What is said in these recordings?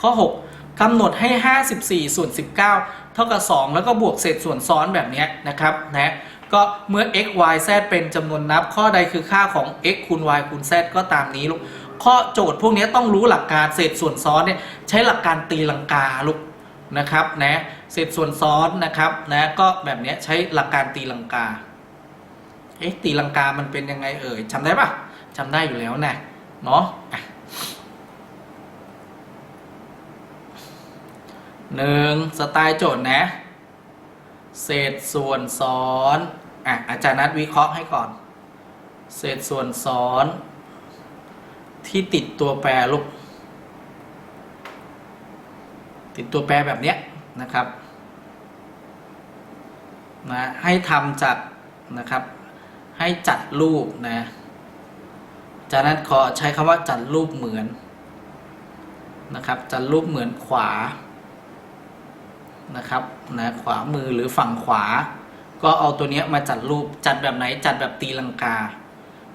ข้อ 6กำหนดให้ 54 ส่วน 19 เท่ากับ 2 แล้วก็บวกเศษส่วนซ้อนแบบนี้นะครับนะก็เมื่อ x y z เป็นจำนวนนับ ข้อใดคือค่าของ x คูณ y คูณ z ก็ตามนี้ลูกข้อโจทย์พวกนี้ต้องรู้หลักการเศษส่วนซ้อนเนี่ยใช้หลักการตีลังกาลูกนะครับนะเศษส่วนซ้อนนะครับนะก็แบบนี้ใช้หลักการตีลังกาเอ๊ะตีลังกามันเป็นยังไงเอ่ยจำได้ปะจำได้อยู่แล้วนะเนาะอะ หนึ่งสไตล์โจทย์นะ เศษส่วนซ้อนอะอาจารย์นัดวิเคราะห์ให้ก่อน เศษส่วนซ้อน ที่ติดตัวแปรลูกติดตัวแปรแบบเนี้ยนะครับนะให้ทำจากนะครับ ให้จัดรูปนะจากนั้นขอใช้คำว่าจัดรูปเหมือนนะครับ จัดรูปเหมือนขวา นะครับนะขวามือหรือฝั่งขวา ก็เอาตัวเนี้ยมาจัดรูปจัดแบบไหนจัดแบบตีลังกา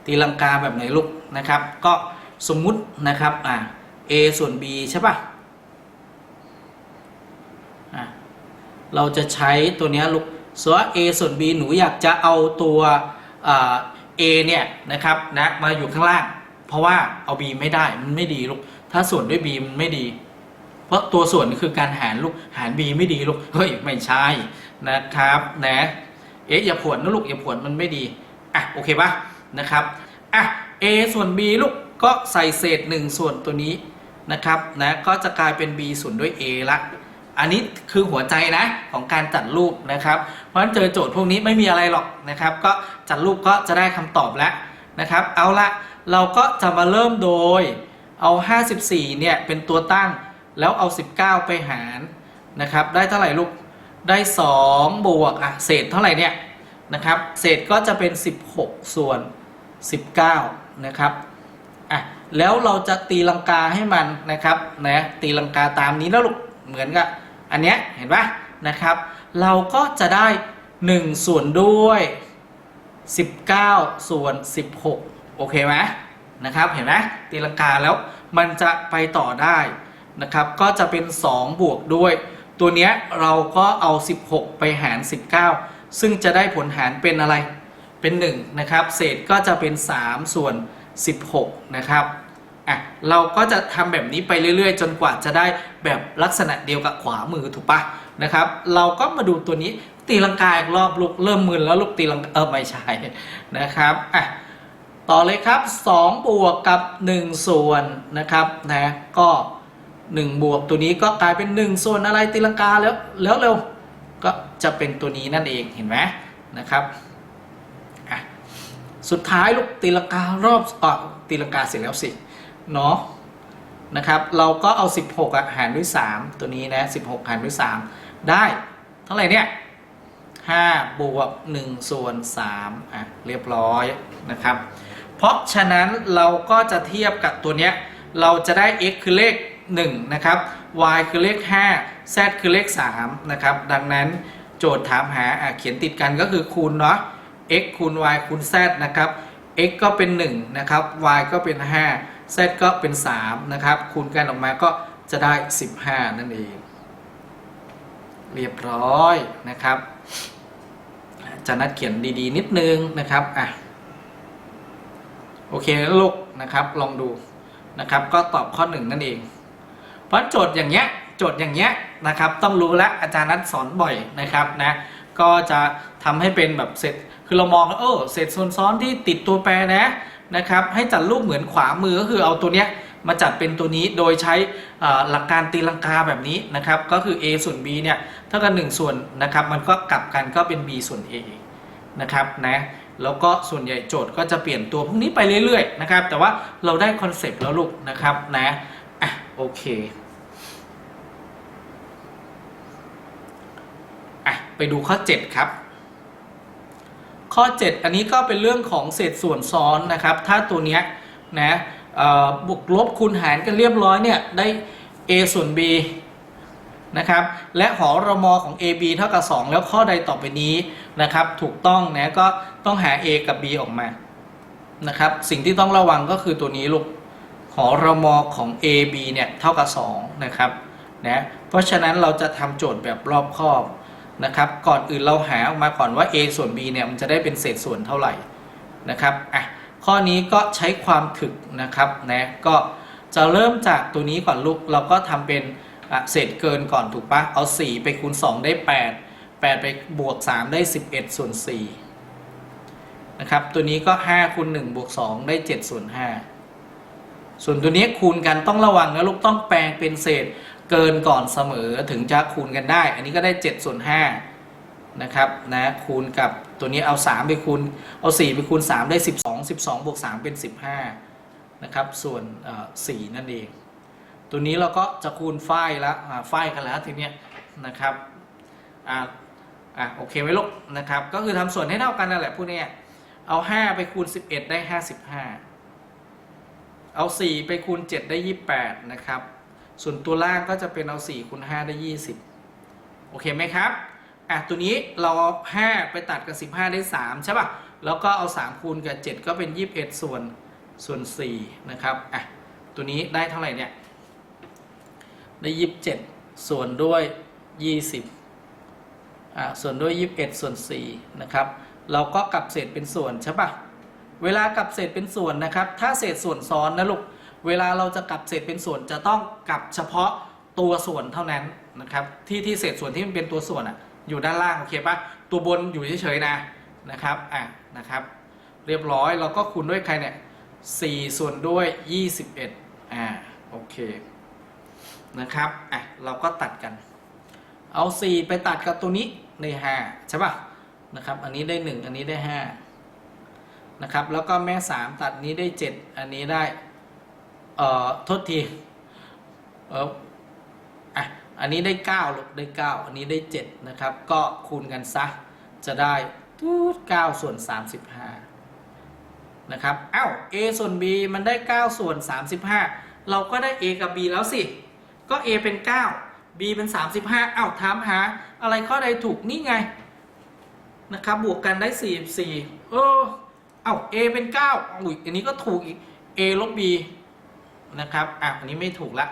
ตีลังกาแบบไหนลูกนะครับ ก็สมมุตินะครับอ่า a ส่วน b ใช่ปะอะเราจะใช้ตัวเนี้ยลูกส่วน a ส่วน b หนูอยากจะเอาตัวอ่า a เนี่ยนะครับนะมาอยู่ข้างล่าง เพราะว่าเอา b ไม่ได้มันไม่ดีลูกถ้าส่วนด้วย b มันไม่ดี เพราะตัวส่วนคือการหารลูกหาร b ไม่ดีลูกเฮ้ยไม่ใช่นะครับนะเอ๊ะอย่าผวนนะลูกอย่าผวนมันไม่ดีอะโอเคปะนะครับอะ a ส่วน b ลูกก็ใส่เศษ 1 ส่วนตัวนี้นะครับนะก็จะกลายเป็น b ส่วนด้วย a ละอันนี้คือหัวใจนะของการจัดรูปนะครับ เพราะฉะนั้นเจอโจทย์พวกนี้ไม่มีอะไรหรอกนะครับ ก็จัดรูปก็จะได้คำตอบแล้วนะครับ เอาละเราก็จะมาเริ่มโดยเอา 54เนี่ยเป็นตัวตั้ง แล้วเอา 19 ไปหารนะครับ ได้เท่าไหร่ลูก ได้ 2 บวกอะเศษเท่าไหร่เนี่ยนะครับ เศษก็จะเป็น 16 ส่วน 19 นะครับอะแล้วเราจะตีลังกาให้มันนะครับนะตีลังกาตามนี้แล้วลูกเหมือนกับอันเนี้ยเห็นปะนะครับ เราก็จะได้ 1 ส่วนด้วย 19 ส่วน 16 โอเคไหมนะครับ เห็นไหมตีลังกาแล้วมันจะไปต่อได้ นะครับ ก็จะเป็น 2 บวกด้วย ตัวเนี้ยเราก็เอา 16 ไปหาร 19 ซึ่งจะได้ผลหารเป็นอะไร เป็น 1 นะครับ เศษก็จะเป็น 3 ส่วน 16 นะครับ อะ เราก็จะทำแบบนี้ไปเรื่อยๆ จนกว่าจะได้แบบลักษณะเดียวกับขวามือถูกปะนะครับ เราก็มาดูตัวนี้ตีลังกาอีกรอบลูกเริ่มมึนแล้วลูกตีลังเออไม่ใช่นะครับ อะต่อเลยครับ 2 บวกกับ 1 ส่วนนะครับนะก็ 1 บวกตัวนี้ก็กลายเป็น 1 ส่วนอะไรตีลังกาแล้วแล้วเร็วก็จะเป็นตัวนี้นั่นเองเห็นไหมนะครับสุดท้ายลูกตีลังการอบอตีลังกาเสร็จแล้วสิเนาะนะครับเราก็เอา 16อะหารด้วย 3 ตัวนี้นะ16 หารด้วย 3 ได้เท่าไหร่เนี่ย5บวก1ส่วน3อะเรียบร้อยนะครับ เพราะฉะนั้นเราก็จะเทียบกับตัวเนี้ยเราจะได้ x คือเลข 1นะครับ y คือเลข 5 z คือเลข3นะครับ ดังนั้นโจทย์ถามหาเขียนติดกันก็คือคูณเนาะ x คูณ y คูณ z นะครับ x ก็เป็น 1 นะครับ y ก็เป็น 5 z ก็เป็น 3 นะครับ คูณกันออกมาก็จะได้ 15 นั่นเอง เรียบร้อยนะครับจะนัดเขียนดีๆ นิดนึงนะครับอะโอเคลูกนะครับ ลองดูนะครับ ก็ตอบข้อหนึ่งนั่นเอง เพราะโจทย์อย่างเงี้ยโจทย์อย่างเงี้ยนะครับ ต้องรู้แล้วอาจารย์นัดสอนบ่อยนะครับนะก็จะทำให้เป็นแบบเสร็จคือเรามองเออเศษส่วนซ้อนที่ติดตัวแปรนะนะครับให้จัดรูปเหมือนขวามือก็คือเอาตัวเนี้ยมาจัดเป็นตัวนี้โดยใช้หลักการตีลังกาแบบนี้นะครับ ก็คือ a ส่วน b เนี่ยเท่ากับ1ส่วนนะครับ มันก็กลับกันก็เป็น b ส่วน a นะครับนะแล้วก็ส่วนใหญ่โจทย์ก็จะเปลี่ยนตัวพวกนี้ไปเรื่อยๆนะครับ แต่ว่าเราได้คอนเซปต์แล้วลูกนะครับนะอะโอเค อะ ไปดูข้อ 7 ครับ ข้อ 7 อันนี้ก็เป็นเรื่องของเศษส่วนซ้อนนะครับ ถ้าตัวเนี้ยนะบวกลบคูณหารกันเรียบร้อยเนี่ยได้ a ส่วน b นะครับ และหอรมอของ ab เท่ากับ 2 แล้วข้อใดต่อไปนี้นะครับ ถูกต้องนะก็ต้องหา a กับ b ออกมานะครับ สิ่งที่ต้องระวังก็คือตัวนี้ลูกหอรมอของ AB เนี่ยเท่ากับ 2 นะครับนะเพราะฉะนั้นเราจะทำโจทย์แบบรอบคอบ นะครับ ก่อนอื่นเราหาออกมาก่อนว่า A ส่วน B เนี่ยมันจะได้เป็นเศษส่วนเท่าไหร่นะครับอะข้อนี้ก็ใช้ความถึกนะครับนะก็จะเริ่มจากตัวนี้ก่อนลูกเราก็ทำเป็นเศษเกินก่อนถูกปะเอา 4 ไปคูณ 2 ได้ 8 8 ไปบวก 3 ได้ 11 ส่วน4นะครับตัวนี้ก็ 5คูณ1บวก 2 ได้7ส่วน5ส่วนตัวนี้คูณกันต้องระวังนะลูกต้องแปลงเป็นเศษ เกินก่อนเสมอถึงจะคูณกันได้ อันนี้ก็ได้7ส่วน5นะครับนะคูณกับตัวนี้เอา 3 ไปคูณเอา 4 ไปคูณ 3 ได้ 12 12บวก3เป็น 15นะครับส่วนเอ่อ4นั่นเอง ตัวนี้เราก็จะคูณฝ้ายแล้วอ่าฝ้ายกันแล้วทีเนี้ยนะครับอ่าอะโอเคไหมลูกนะครับก็คือทำส่วนให้เท่ากันนั่นแหละพวกเนี้ยเอา 5 ไปคูณ 11 ได้ 55 เอา 4 ไปคูณ 7 ได้ 28 นะครับ ส่วนตัวล่างก็จะเป็นเอา4คูณ5ได้ 20 โอเคไหมครับอะตัวนี้เราเอา5ไปตัดกับ 15 ได้ 3 ใช่ป่ะ แล้วก็เอา 3 คูณกับ 7 ก็เป็น 21 ส่วนส่วน 4 นะครับอะตัวนี้ได้เท่าไหร่เนี่ย ได้ 27 ส่วนด้วย 20อะส่วนด้วย 21 ส่วน 4 นะครับ เราก็กลับเศษเป็นส่วนใช่ป่ะ เวลากลับเศษเป็นส่วนนะครับ ถ้าเศษส่วนซ้อนนะลูก เวลาเราจะกลับเศษเป็นส่วนจะต้องกลับเฉพาะตัวส่วนเท่านั้นนะครับที่ที่เศษส่วนที่มันเป็นตัวส่วนอะอยู่ด้านล่างโอเคปะตัวบนอยู่เฉยๆนะนะครับอะนะครับเรียบร้อยเราก็คูณด้วยใครเนี่ย4ส่วนด้วย 21อ่าโอเคนะครับอะเราก็ตัดกัน เอา 4 ไปตัดกับตัวนี้ใน5ใช่ปะนะครับอันนี้ได้ 1 อันนี้ได้5นะครับแล้วก็แม่ 3 ตัดนี้ได้ 7 อันนี้ได้ เอ่อโทษทีเอออะอันนี้ได้9ลูกได้ 9 อันนี้ได้ 7 นะครับ ก็คูณกันซะ จะได้ทูด9ส่วน 35 นะครับอ้าว a ส่วน b มันได้ 9 ส่วน 35 เราก็ได้ a กับ b แล้วสิ ก็ a เป็น 9 b เป็น 35อ้าวถามหา อะไรข้อใดถูกนี่ไง นะครับ บวกกันได้ 44 เออเอ้า a เป็น 9อุ้ยอันนี้ก็ถูกอีก a ลบ b นะครับอะอันนี้ไม่ถูกละ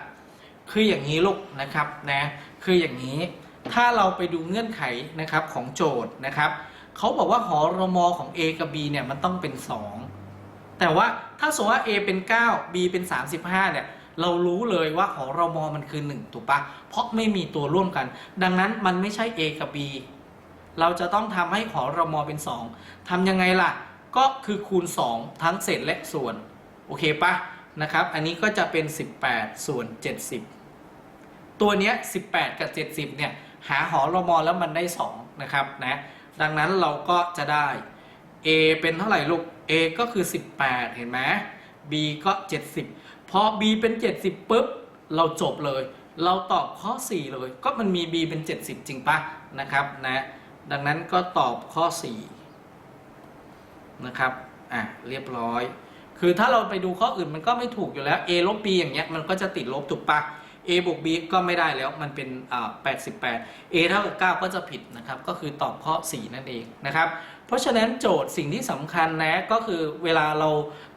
คืออย่างนี้ลูกนะครับนะคืออย่างนี้ถ้าเราไปดูเงื่อนไขนะครับของโจทย์นะครับเขาบอกว่าหอรมอของ a กับ b เนี่ยมันต้องเป็น 2 แต่ว่าถ้าสมมติว่า a เป็น 9 b เป็น 35เนี่ยเรารู้เลยว่าหอรมอมันคือ 1 ถูกปะเพราะไม่มีตัวร่วมกัน ดังนั้นมันไม่ใช่ a กับ b เราจะต้องทำให้หอรมอเป็น 2ทำยังไงล่ะ ก็คือคูณ 2 ทั้งเศษและส่วน โอเคปะ นะครับ อันนี้ก็จะเป็น 18 ส่วน 70 ตัวเนี้ย 18 กับ 70 เนี่ย หาหอรมอแล้วมันได้ 2 นะครับนะ ดังนั้นเราก็จะได้ a เป็นเท่าไหร่ลูก a ก็คือ 18 เห็นไหม b ก็ 70 พอ b เป็น 70ปุ๊บ เราจบเลย เราตอบข้อ 4 เลย ก็มันมี b เป็น 70 จริงปะนะครับนะ ดังนั้นก็ตอบข้อ 4 นะครับ อะ เรียบร้อย คือถ้าเราไปดูข้ออื่นมันก็ไม่ถูกอยู่แล้ว a ลบ b อย่างเงี้ยมันก็จะติดลบถูกปะ a บวก b ก็ไม่ได้แล้วมันเป็นอ่า88 a เท่ากับ9ก็จะผิดนะครับ ก็คือตอบข้อ 4 นั่นเองนะครับ เพราะฉะนั้นโจทย์สิ่งที่สำคัญนะก็คือเวลาเรา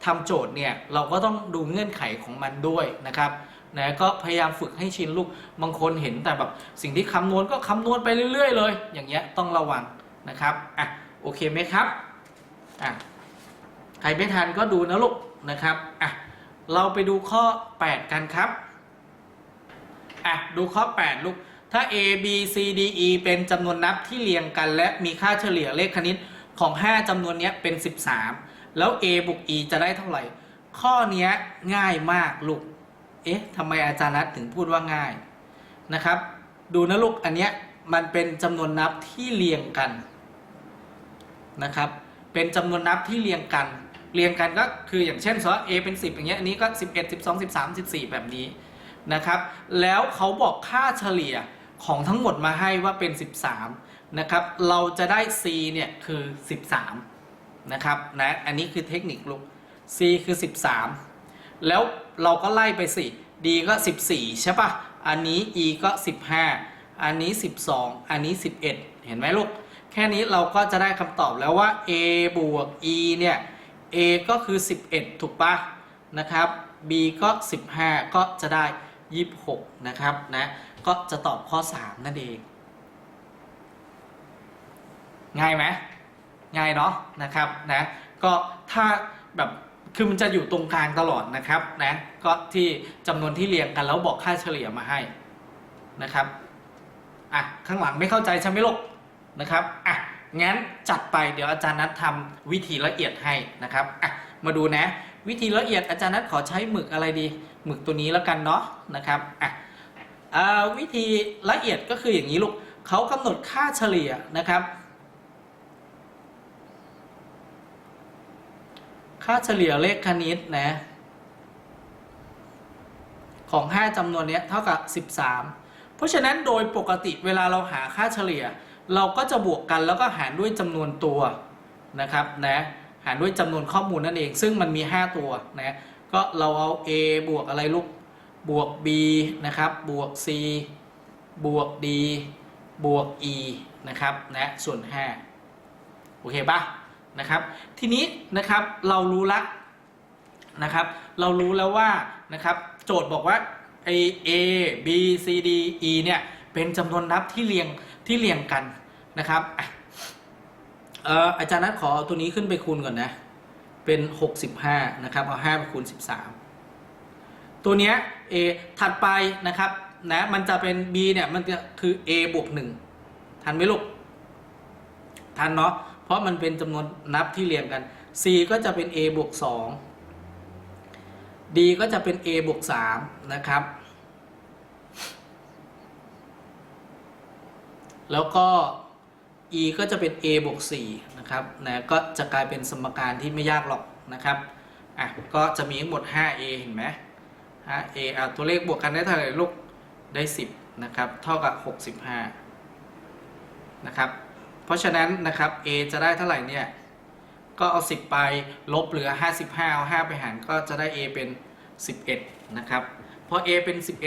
ทำโจทย์เนี่ยเราก็ต้องดูเงื่อนไขของมันด้วยนะครับนะก็พยายามฝึกให้ชินลูกบางคนเห็นแต่แบบสิ่งที่คำนวณก็คำนวณไปเรื่อย ๆ เลย อย่างเงี้ยต้องระวังนะครับอะโอเคไหมครับอะ ใครไม่ทันก็ดูนะลูกนะครับอะเราไปดูข้อ 8 กันครับอะดูข้อ 8 ลูก ถ้า a b c d e เป็นจำนวนนับที่เรียงกัน และมีค่าเฉลี่ยเลขคณิตของ 5จำนวนนี้เป็น 13 แล้ว a บวก e จะได้เท่าไหร่ ข้อนี้ง่ายมากลูก เอ๊ะทำไมอาจารย์นัทถึงพูดว่าง่ายนะครับ ดูนะลูกอันเนี้ยมันเป็นจำนวนนับที่เรียงกันนะครับ เป็นจำนวนนับที่เรียงกัน เรียงกันก็คืออย่างเช่นสมมติ a เป็น 10 อย่างเงี้ยอันนี้ก็ 11 12 13 14 แบบนี้นะครับ แล้วเขาบอกค่าเฉลี่ยของทั้งหมดมาให้ว่าเป็น 13นะครับเราจะได้ c เนี่ยคือ 13นะครับนะอันนี้คือเทคนิคลูก c คือ 13 แล้วเราก็ไล่ไปสิ d ก็ 14 ใช่ป่ะ อันนี้ e ก็ 15 อันนี้ 12 อันนี้ 11 เห็นไหมลูก แค่นี้เราก็จะได้คำตอบแล้วว่า a บวก e เนี่ย a ก็คือ 11 ถูกปะนะครับ b ก็ 15 ก็จะได้ 26 นะครับนะก็จะตอบข้อ 3 นั่นเอง ง่ายไหมง่ายเนาะนะครับนะก็ถ้าแบบคือมันจะอยู่ตรงกลางตลอดนะครับนะก็ที่จำนวนที่เรียงกันแล้วบอกค่าเฉลี่ยมาให้นะครับอะข้างหลังไม่เข้าใจใช่ไหมลูกนะครับอะ งั้นจัดไปเดี๋ยวอาจารย์นัดทำวิธีละเอียดให้นะครับอะมาดูนะ วิธีละเอียดอาจารย์นัดขอใช้หมึกอะไรดี หมึกตัวนี้แล้วกันเนาะนะครับอะวิธีละเอียดก็คืออย่างนี้ลูกเขากำหนดค่าเฉลี่ยนะครับ ค่าเฉลี่ยเลขคณิตนะของ 5จำนวนเนี้ยเท่ากับ 13 เพราะฉะนั้นโดยปกติเวลาเราหาค่าเฉลี่ย เราก็จะบวกกันแล้วก็หารด้วยจำนวนตัวนะครับนะหารด้วยจำนวนข้อมูลนั่นเอง ซึ่งมันมี 5 ตัวนะก็เราเอา a บวกอะไรลูกบวก b นะครับบวก c บวก d บวก e นะครับนะส่วน 5 โอเคปะนะครับ ทีนี้นะครับเรารู้ละนะครับ เรารู้แล้วว่านะครับ โจทย์บอกว่าไอ a b c d e เนี่ย เป็นจำนวนนับที่เรียงที่เรียงกันนะครับอะเอ่ออาจารย์นัทขอเอาตัวนี้ขึ้นไปคูณก่อนนะ เป็น 65 นะครับ เอา5ไปคูณ 13 ตัวเนี้ย a ถัดไปนะครับนะมันจะเป็น b เนี่ยมันจะคือ a บวก 1 ทันไหมลูก ทันเนาะเพราะมันเป็นจำนวนนับที่เรียงกัน c ก็จะเป็น a บวก 2 d ก็จะเป็น a บวก 3 นะครับ แล้วก็ e ก็จะเป็น a บวก4นะครับนะก็จะกลายเป็นสมการที่ไม่ยากหรอกนะครับอะก็จะมีทั้งหมด 5a เห็นไหม 5a อะตัวเลขบวกกันได้เท่าไหร่ลูกได้ 10นะครับเท่ากับ 65นะครับเพราะฉะนั้นนะครับ a จะได้เท่าไหร่เนี่ยก็เอา 10 ไปลบเหลือ 55 เอา 5 ไปหารก็จะได้ a เป็น 11นะครับพอ a เป็น 11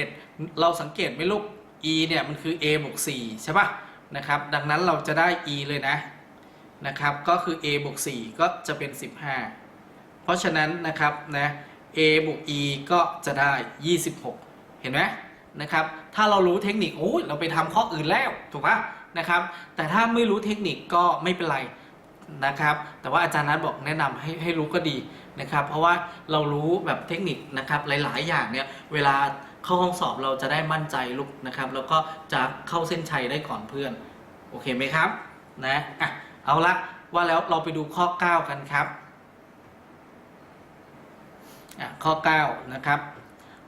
เราสังเกตไหมลูก e เนี่ยมันคือ a บวก4ใช่ปะ นะครับ ดังนั้นเราจะได้ e เลยนะนะครับ ก็คือ a บวก4ก็จะเป็น 15 เพราะฉะนั้นนะครับนะ a บวก e ก็จะได้ 26 เห็นไหมนะครับ ถ้าเรารู้เทคนิคโอ้ยเราไปทำข้ออื่นแล้วถูกปะนะครับ แต่ถ้าไม่รู้เทคนิคก็ไม่เป็นไรนะครับ แต่ว่าอาจารย์นัทบอกแนะนำให้ให้รู้ก็ดีนะครับ เพราะว่าเรารู้แบบเทคนิคนะครับหลาย ๆ อย่างเนี่ยเวลา เข้าห้องสอบเราจะได้มั่นใจลุกนะครับ แล้วก็จะเข้าเส้นชัยได้ก่อนเพื่อน โอเคไหมครับนะอะเอาละว่าแล้วเราไปดูข้อ 9 กันครับอะข้อ 9 นะครับ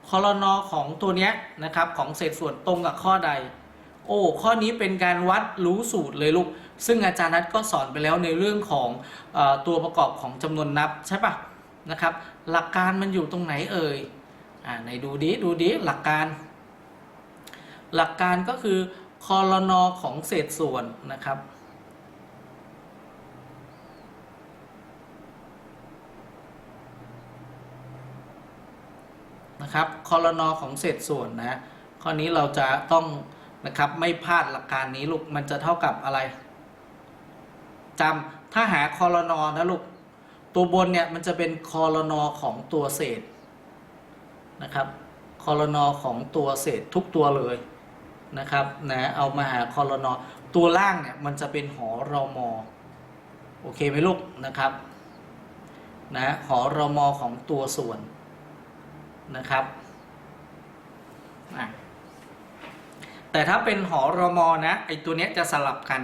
คอรนอของตัวเนี้ยนะครับ ของเศษส่วนตรงกับข้อใด โอ้ข้อนี้เป็นการวัดรู้สูตรเลยลูก ซึ่งอาจารย์นัทก็สอนไปแล้วในเรื่องของอตัวประกอบของจำนวนนับใช่ปะนะครับ หลักการมันอยู่ตรงไหนเอ่ย อ่าในดูดิดูดิหลักการ หลักการก็คือคอรนอของเศษส่วนนะครับนะครับคอรนอของเศษส่วนนะข้อนี้เราจะต้องนะครับไม่พลาดหลักการนี้ลูกมันจะเท่ากับอะไรจำถ้าหาคอรนอนะลูกตัวบนเนี่ยมันจะเป็นคอรนอของตัวเศษ นะครับคอรนอของตัวเศษทุกตัวเลยนะครับนะเอามาหาคอรนอตัวล่างเนี่ยมันจะเป็นหอรอมอโอเคไหมลูกนะครับนะหอรอมอของตัวส่วนนะครับแต่ถ้าเป็นหอรมอนะไอตัวเนี้ยจะสลับกัน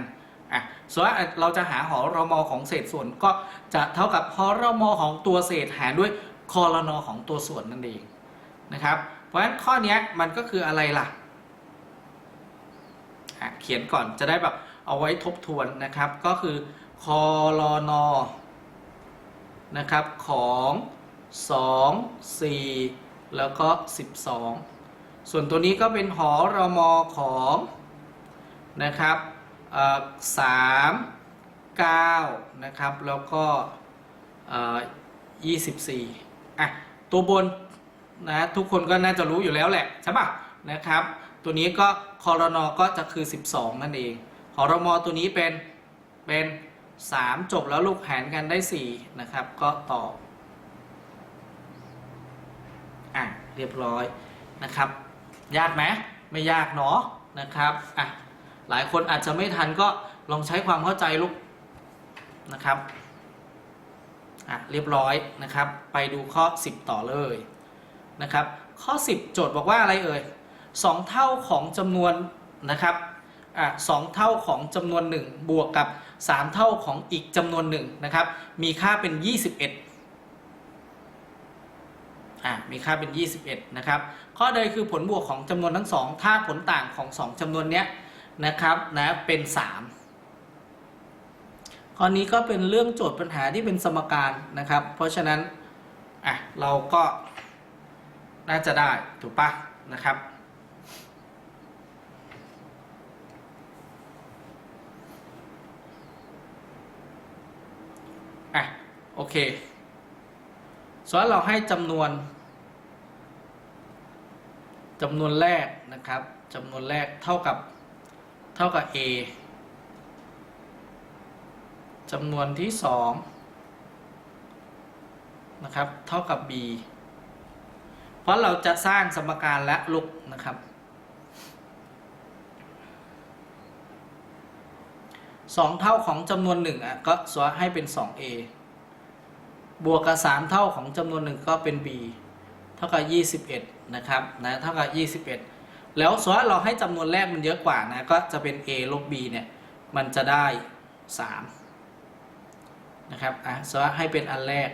อะส่วนเราจะหาหอรมอของเศษส่วนก็จะเท่ากับหอรมอของตัวเศษหารด้วยคอรนอของตัวส่วนนั่นเอง นะครับ เพราะฉะนั้นข้อนี้มันก็คืออะไรล่ะ เขียนก่อนจะได้แบบเอาไว้ทบทวนนะครับ ก็คือคอรนอนะครับของ2 4 แล้วก็ 12 ส่วนตัวนี้ก็เป็นหอรมอของนะครับสามเก้านะครับ แล้วก็ยี่สิบสี่อะ ตัวบน นะทุกคนก็น่าจะรู้อยู่แล้วแหละใช่ปะนะครับ ตัวนี้ก็คอรนอก็จะคือ 12 นั่นเองหอรมอตัวนี้เป็นเป็น 3 จบแล้วลูกหารกันได้ 4 นะครับ ก็ตอบเรียบร้อยนะครับ ยากไหมไม่ยากเนาะนะครับอะหลายคนอาจจะไม่ทันก็ลองใช้ความเข้าใจลูกนะครับอะเรียบร้อยนะครับ ไปดูข้อ 10 ต่อเลย นะครับ ข้อ 10 โจทย์บอกว่าอะไรเอ่ยสองเท่าของจำนวนนะครับอะสองเท่าของจำนวน 1 บวกกับ 3 เท่าของอีกจำนวนหนึ่งนะครับมีค่าเป็น 21อะมีค่าเป็น 21นะครับข้อใดคือผลบวกของจำนวนทั้งสองถ้าผลต่างของ 2จำนวนเนี้ยนะครับนะเป็น 3ข้อนี้ก็เป็นเรื่องโจทย์ปัญหาที่เป็นสมการนะครับ เพราะฉะนั้นอะเราก็ น่าจะได้ถูกปะนะครับ อะ โอเค ส่วนเราให้จำนวนจำนวนแรกนะครับจำนวนแรกเท่ากับเท่ากับ a จำนวนที่สองนะครับ เท่ากับ b เพราะเราจะสร้างสมการและลุกนะครับสองเท่าของจำนวนหนึ่งอะก็สวให้เป็น 2a บวกกับ 3 เท่าของจำนวนหนึ่งก็เป็น b เท่ากับ 21 นะครับนะเท่ากับ 21 แล้วส่วนเราให้จำนวนแรกมันเยอะกว่านะก็จะเป็น a ลบ b เนี่ยมันจะได้ 3 นะครับอะส่วนให้เป็นอันแรก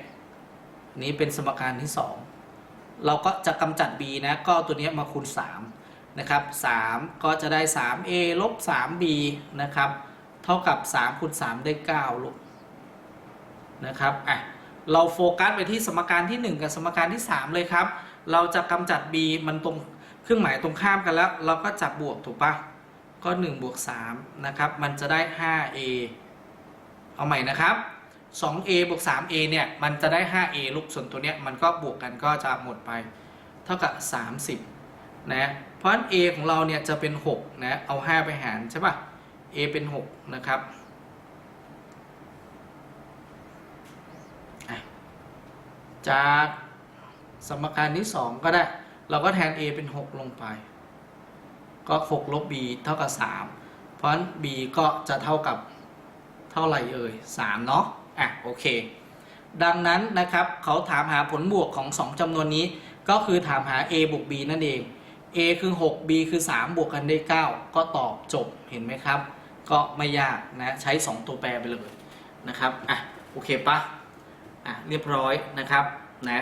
นี้เป็นสมการที่ 2 เราก็จะกำจัด b นะ ก็ตัวนี้มาคูณ 3 นะครับ 3 ก็จะได้ 3a ลบ 3b นะครับ เท่ากับ 3คูณ3 ได้ 9ลูกนะครับ อะ เราโฟกัสไปที่สมการที่ 1 กับสมการที่ 3 เลยครับ เราจะกำจัด b มันตรงเครื่องหมายตรงข้ามกันแล้ว เราก็จับบวกถูกปะก็1บวก3นะครับ มันจะได้ 5a เอาใหม่นะครับ 2a บวก 3a เนี่ย มันจะได้ 5a ลูกส่วนตัวเนี้ยมันก็บวกกันก็จะหมดไป เท่ากับ 30 นะ เพราะฉะนั้น a ของเราเนี่ยจะเป็น 6 นะ เอา 5 ไปหารใช่ปะ a เป็น 6 นะครับจากสมการที่ 2 ก็ได้ เราก็แทน a เป็น 6 ลงไป ก็ 6 ลบ b เท่ากับ 3 เพราะฉะนั้น b ก็จะเท่ากับเท่าไหร่เอ่ย 3 เนาะ อะโอเค ดังนั้นนะครับเขาถามหาผลบวกของ 2จำนวนนี้ ก็คือถามหา a บวก b นั่นเอง a คือ 6 b คือ 3 บวกกันได้ 9 ก็ตอบจบเห็นไหมครับ ก็ไม่ยากนะใช้ 2 ตัวแปรไปเลยนะครับอะโอเคปะอะเรียบร้อยนะครับนะ